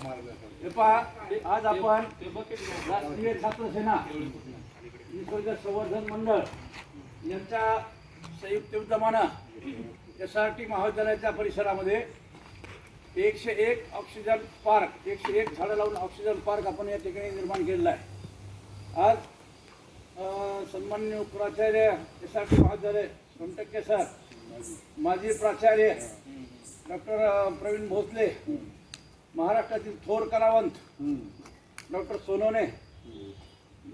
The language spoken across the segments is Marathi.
हे पहा आज आपण राष्ट्रीय छात्र सेना निसर्ग संवर्धन मंडळ यांच्या संयुक्त विद्यमानं एस आर टी महाविद्यालयाच्या परिसरामध्ये एकशे एक ऑक्सिजन पार्क एकशे एक झाडं लावून ऑक्सिजन पार्क आपण या ठिकाणी निर्माण केलेला आहे. आज सन्मान्य प्राचार्य एस आर टी महाविद्यालय सोनटक्के सर माजी प्राचार्य डॉक्टर प्रवीण भोसले महाराष्ट्रातील थोर कलावंत डॉक्टर सोनवणे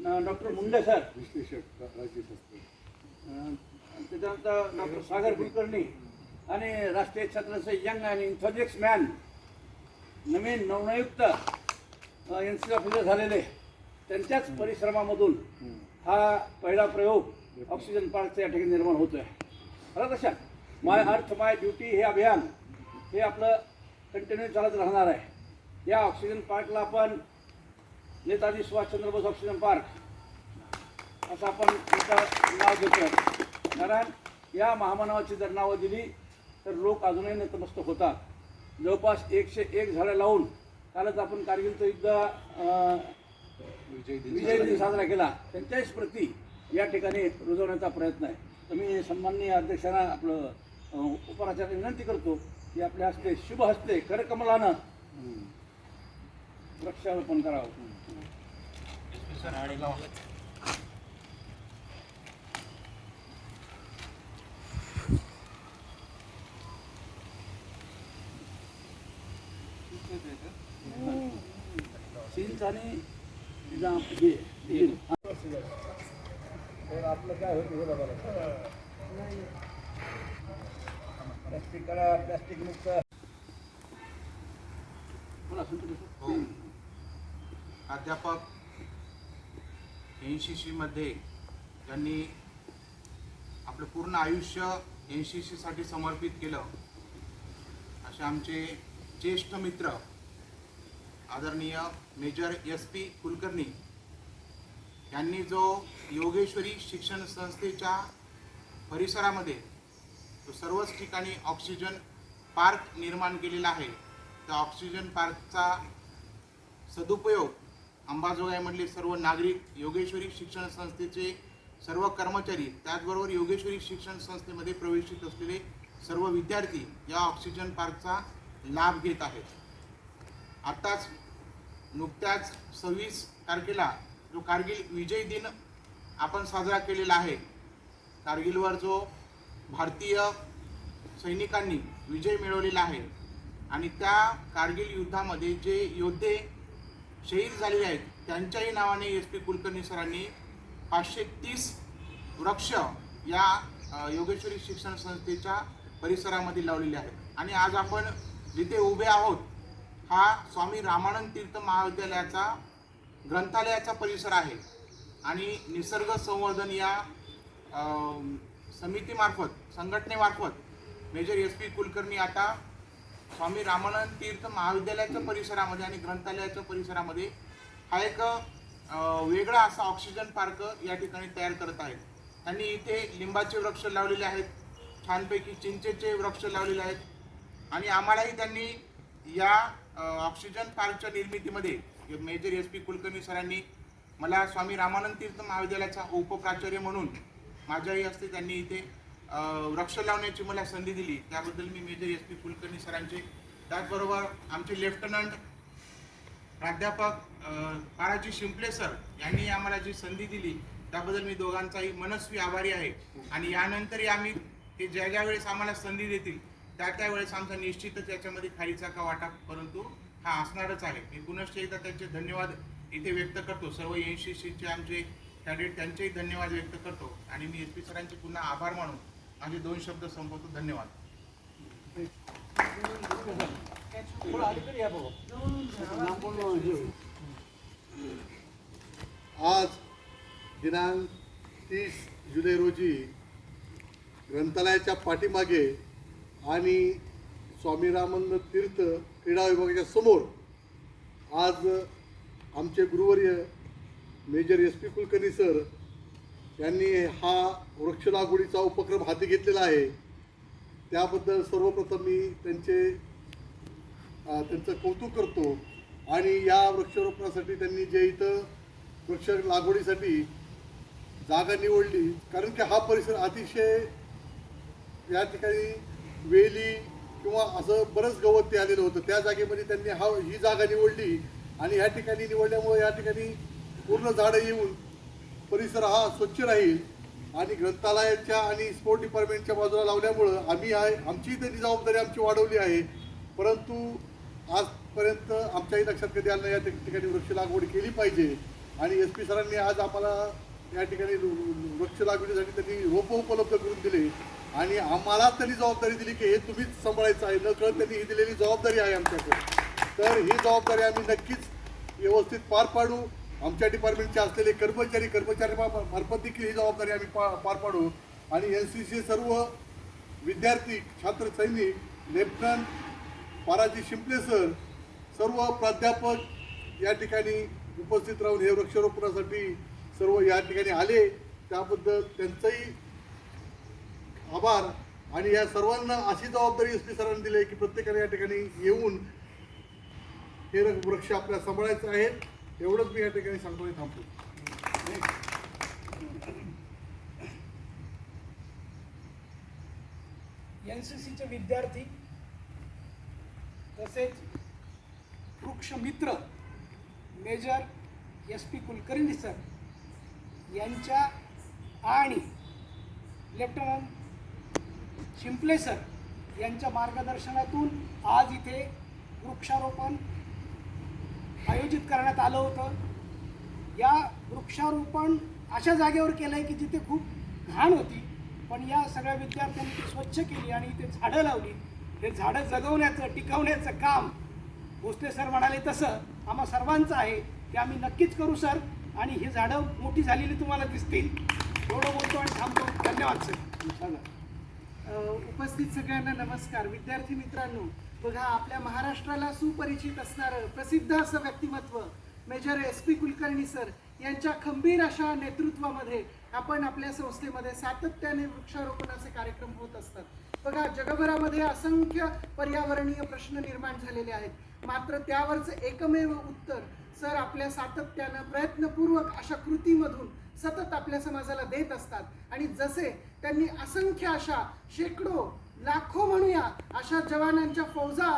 न- डॉक्टर मुंडे सर विश्लेषक त्याच्यानंतर डॉक्टर सागर कुलकर्णी आणि राष्ट्रीय छात्रांचे यंग आणि इन्थॉजेक्स मॅन नवीन नवनियुक्त एन सी ऑफिसर झालेले. त्यांच्याच परिश्रमामधून हा पहिला प्रयोग ऑक्सिजन पार्कचा या ठिकाणी निर्माण होतोय. खरं तशा माय अर्थ माय ड्युटी हे अभियान हे आपलं कंटिन्यू चालत राहणार आहे. या ऑक्सिजन पार्कला आपण नेताजी सुभाषचंद्र बोस ऑक्सिजन पार्क असं आपण त्याचं नाव घेतो कारण या महामानवाची जर नावं दिली तर लोक अजूनही नतमस्तक होतात. जवळपास एकशे एक झाडं लावून कालच आपण कारगिलचं युद्ध विजय दिन साजरा केला. त्यांच्याच प्रती या ठिकाणी रुजवण्याचा प्रयत्न आहे. तर मी सन्माननीय अध्यक्षांना आपलं उपराचार्य विनंती करतो ती आपल्या हस्ते शुभ हस्ते करकमलानं वृक्षारोपण करावं सीन्स आणि हे. तर आपलं काय होतं हे प्लास्टिक मुक्त. हो. प्राध्यापक एन सी सीमध्ये त्यांनी आपलं पूर्ण आयुष्य एन सी सीसाठी समर्पित केलं असे आमचे ज्येष्ठ मित्र आदरणीय मेजर एस पी कुलकर्णी यांनी जो योगेश्वरी शिक्षण संस्थेच्या परिसरामध्ये सर्वच ठिकाणी ऑक्सिजन पार्क निर्माण केलेला आहे. त्या ऑक्सिजन पार्कचा सदुपयोग अंबाजोगाईमधले सर्व नागरिक योगेश्वरी शिक्षण संस्थेचे सर्व कर्मचारी त्याचबरोबर योगेश्वरी शिक्षण संस्थेमध्ये प्रवेशित असलेले सर्व विद्यार्थी या ऑक्सिजन पार्कचा लाभ घेत आहेत. आत्ताच नुकत्याच सव्वीस तारखेला जो कारगिल विजय दिन आपण साजरा केलेला आहे कारगिलवर जो भारतीय सैनिकांनी विजय मिळवलेला आहे. आणि त्या कारगिल युद्धामध्ये जे योद्धे शहीद झालेले आहेत त्यांच्याही नावाने एस पी कुलकर्णी सरांनी पाचशे तीस वृक्ष या योगेश्वरी शिक्षण संस्थेच्या परिसरामध्ये लावलेले आहेत. आणि आज आपण जिथे उभे आहोत हा स्वामी रामानंद तीर्थ महाविद्यालयाचा ग्रंथालयाचा परिसर आहे. आणि निसर्ग संवर्धन या समितीमार्फत संघटनेमार्फत मेजर एस पी कुलकर्णी आता स्वामी रामानंद तीर्थ महाविद्यालयाच्या परिसरामध्ये आणि ग्रंथालयाच्या परिसरामध्ये हा एक वेगळा असा ऑक्सिजन पार्क या ठिकाणी तयार करत आहेत. त्यांनी इथे लिंबाचे वृक्ष लावलेले आहेत छानपैकी चिंचेचे वृक्ष लावलेले आहेत आणि आम्हालाही त्यांनी या ऑक्सिजन पार्कच्या निर्मितीमध्ये मेजर एस पी कुलकर्णी सरांनी मला स्वामी रामानंद तीर्थ महाविद्यालयाचा उपप्राचार्य म्हणून माझ्याही हस्ते त्यांनी इथे वृक्ष लावण्याची मला संधी दिली. त्याबद्दल मी मेजर एस पी कुलकर्णी सरांचे त्याचबरोबर आमचे लेफ्टनंट प्राध्यापक अ, पाराजी शिंपले सर यांनी आम्हाला जी संधी दिली त्याबद्दल मी दोघांचाही मनस्वी आभारी आहे. आणि यानंतरही आम्ही ते ज्या ज्या वेळेस आम्हाला संधी देतील त्या त्यावेळेस आमचा निश्चितच याच्यामध्ये खालीचा का वाटा परंतु हा असणारच आहे. मी पुनश्च एकदा त्यांचे धन्यवाद इथे व्यक्त करतो. सर्व एन सी सीचे आमचे त्यासाठी त्यांचेही धन्यवाद व्यक्त करतो. आणि मी एस पी सरांचे पुन्हा आभार मानून माझे दोन शब्द संपवतो. धन्यवाद. आज दिनांक तीस जुलै रोजी ग्रंथालयाच्या पाठीमागे आणि स्वामी रामानंद तीर्थ क्रीडा विभागाच्या समोर आज आमचे गुरुवर्य major S P Kulkarni sir यांनी हा वृक्ष लागवडीचा उपक्रम हाती घेतलेला आहे. त्याबद्दल सर्वप्रथम मी त्यांचे त्यांचं कौतुक करतो आणि या वृक्षारोपणासाठी त्यांनी जे इथं वृक्ष लागवडीसाठी जागा निवडली कारण की हा परिसर अतिशय या ठिकाणी वेली किंवा असं बरंच गवत ते आलेलं होतं. त्या जागेमध्ये त्यांनी हा ही जागा निवडली आणि ह्या ठिकाणी निवडल्यामुळे या ठिकाणी पूर्ण झाडं येऊन परिसर हा स्वच्छ राहील आणि ग्रंथालयाच्या आणि स्पोर्ट डिपार्टमेंटच्या बाजूला लावल्यामुळं आम्ही आहे आमची त्यांनी जबाबदारी आमची वाढवली आहे. परंतु आजपर्यंत आमच्याही लक्षात कधी आलं नाही या ठिकाणी वृक्ष लागवड केली पाहिजे. आणि एस पी सरांनी आज आम्हाला या ठिकाणी वृक्ष लागवडीसाठी त्यांनी रोपं उपलब्ध करून दिले. आणि आम्हाला त्यांनी जबाबदारी दिली की हे तुम्हीच सांभाळायचं आहे. न कळत त्यांनी ही दिलेली जबाबदारी आहे आमच्याकडे. तर ही जबाबदारी आम्ही नक्कीच व्यवस्थित पार पाडू. आमच्या डिपार्टमेंटचे असलेले कर्मचारी कर्मचारी मार्फत देखील ही जबाबदारी आम्ही पा पार पाडू. आणि एन सी सी सर्व विद्यार्थी छात्र सैनिक लेफ्टनंट पाराजी शिंपले सर सर्व प्राध्यापक या ठिकाणी उपस्थित राहून हे वृक्षारोपणासाठी सर्व या ठिकाणी आले. त्याबद्दल त्यांचंही आभार. आणि या सर्वांना अशी जबाबदारी एस पी सरांनी दिली आहे की प्रत्येकाने या ठिकाणी येऊन हे वृक्ष आपल्या सांभाळायचं आहेत एवढंच मी या ठिकाणी सांगतो आणि थांबतो. एन सी सीचे विद्यार्थी तसेच वृक्षमित्र major S P Kulkarni sir यांच्या आणि लेफ्टनंट शिंपले सर यांच्या मार्गदर्शनातून आज इथे वृक्षारोपण आयोजित करण्यात आलं होतं. या वृक्षारोपण अशा जागेवर केलं आहे की जिथे खूप घाण होती. पण या सगळ्या विद्यार्थ्यांनी ती स्वच्छ केली आणि इथे झाडं लावली. हे झाडं जगवण्याचं टिकवण्याचं काम भोसले सर म्हणाले तसं आम्हा सर्वांचं आहे. ते आम्ही नक्कीच करू सर. आणि ही झाडं मोठी झालेली तुम्हाला दिसतील. एवढं बोलतो आणि थांबतो. धन्यवाद सर. उपस्थित सगळ्यांना नमस्कार. विद्यार्थी मित्रांनो बघा आपल्या महाराष्ट्राला सुपरिचित असणारं प्रसिद्ध असं व्यक्तिमत्व major S P Kulkarni sir यांच्या खंबीर अशा नेतृत्वामध्ये आपण आपल्या संस्थेमध्ये सातत्याने वृक्षारोपणाचे कार्यक्रम होत असतात. बघा जगभरामध्ये असंख्य पर्यावरणीय प्रश्न निर्माण झालेले आहेत. मात्र त्यावरचं एकमेव उत्तर सर आपल्या सातत्यानं प्रयत्नपूर्वक अशा कृतीमधून सतत आपल्या समाजाला देत असतात. आणि जसे त्यांनी असंख्य अशा शेकडो लाखो म्हणूया अशा जवानांच्या फौजा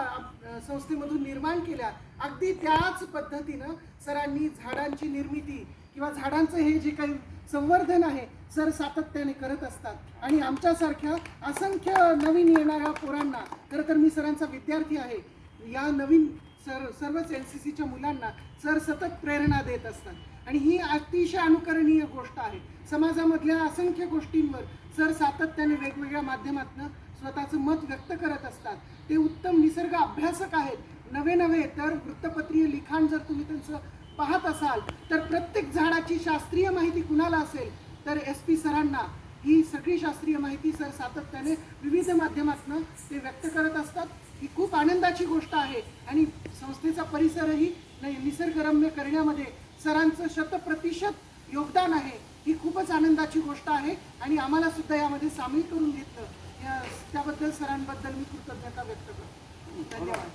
संस्थेमधून निर्माण केल्या. अगदी त्याच पद्धतीनं सरांनी झाडांची निर्मिती किंवा झाडांचं हे जे काही संवर्धन आहे सर सातत्याने करत असतात. आणि आमच्यासारख्या असंख्य नवीन येणाऱ्या पोरांना खरं तर मी सरांचा विद्यार्थी आहे या नवीन सर सर्वच एन सी सीच्या मुलांना सर सतत प्रेरणा देत असतात. आणि ही अतिशय अनुकरणीय गोष्ट आहे. समाजामधल्या असंख्य गोष्टींवर सर सातत्याने वेगवेगळ्या माध्यमातून स्वतःचं मत व्यक्त करत असतात. ते उत्तम निसर्ग अभ्यासक आहेत. नवे नवे तर वृत्तपत्रीय लिखाण जर तुम्ही त्यांचं पाहत असाल तर प्रत्येक झाडाची शास्त्रीय माहिती कुणाला असेल? तर एस पी सरांना. ही सगळी शास्त्रीय माहिती सर सातत्याने विविध माध्यमातून ते व्यक्त करत असतात. ही खूप आनंदाची गोष्ट आहे आणि संस्थेचा परिसरही नाही निसर्गरम्य करण्यामध्ये सरांचं शतप्रतिशत योगदान आहे. ही खूपच आनंदाची गोष्ट आहे आणि आम्हाला सुद्धा यामध्ये सामील करून घेतलं. या त्याबद्दल सरांबद्दल मी कृतज्ञता व्यक्त करतो. धन्यवाद.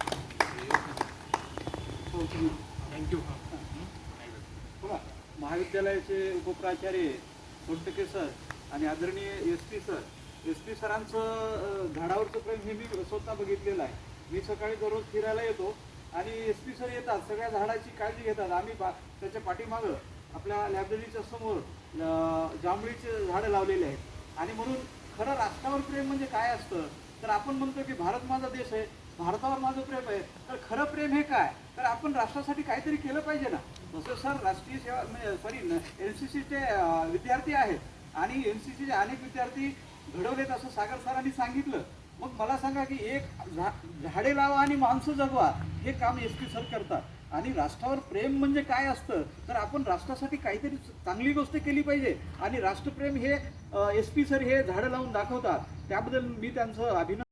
थँक्यू. बघा महाविद्यालयाचे उपप्राचार्य सोनटके सर आणि आदरणीय S P sir S P सरांचं झाडावरचं प्रेम हे मी स्वतः बघितलेलं आहे. मी सकाळी दररोज फिरायला येतो आणि एस पी सर येतात सगळ्या झाडाची काळजी घेतात. आम्ही बा त्याच्या पाठीमागं आपल्या लायब्ररीच्या समोर जांभळीचे झाडं लावलेले आहेत. आणि म्हणून खरं राष्ट्रावर प्रेम म्हणजे काय असतं? तर आपण म्हणतो की भारत माझा देश आहे भारतावर माझं प्रेम आहे. तर खरं प्रेम हे काय? तर आपण राष्ट्रासाठी काहीतरी केलं पाहिजे ना. तसं सर राष्ट्रीय सेवा सॉरी एन सी सीचे विद्यार्थी आहेत. आणि एन सी सीचे अनेक विद्यार्थी घडवलेत असं सागर सरांनी सांगितलं. मग मला सांगा की एक झा झाडे लावा आणि माणसं जगवा. हे काम एस पी सर करतात. आणि राष्ट्रावर प्रेम म्हणजे काय असतं? तर आपण राष्ट्रासाठी काहीतरी चांगली गोष्ट केली पाहिजे. आणि राष्ट्रप्रेम हे एस पी सर हे झाडं लावून दाखवतात. त्याबद्दल मी त्यांचं अभिनंदन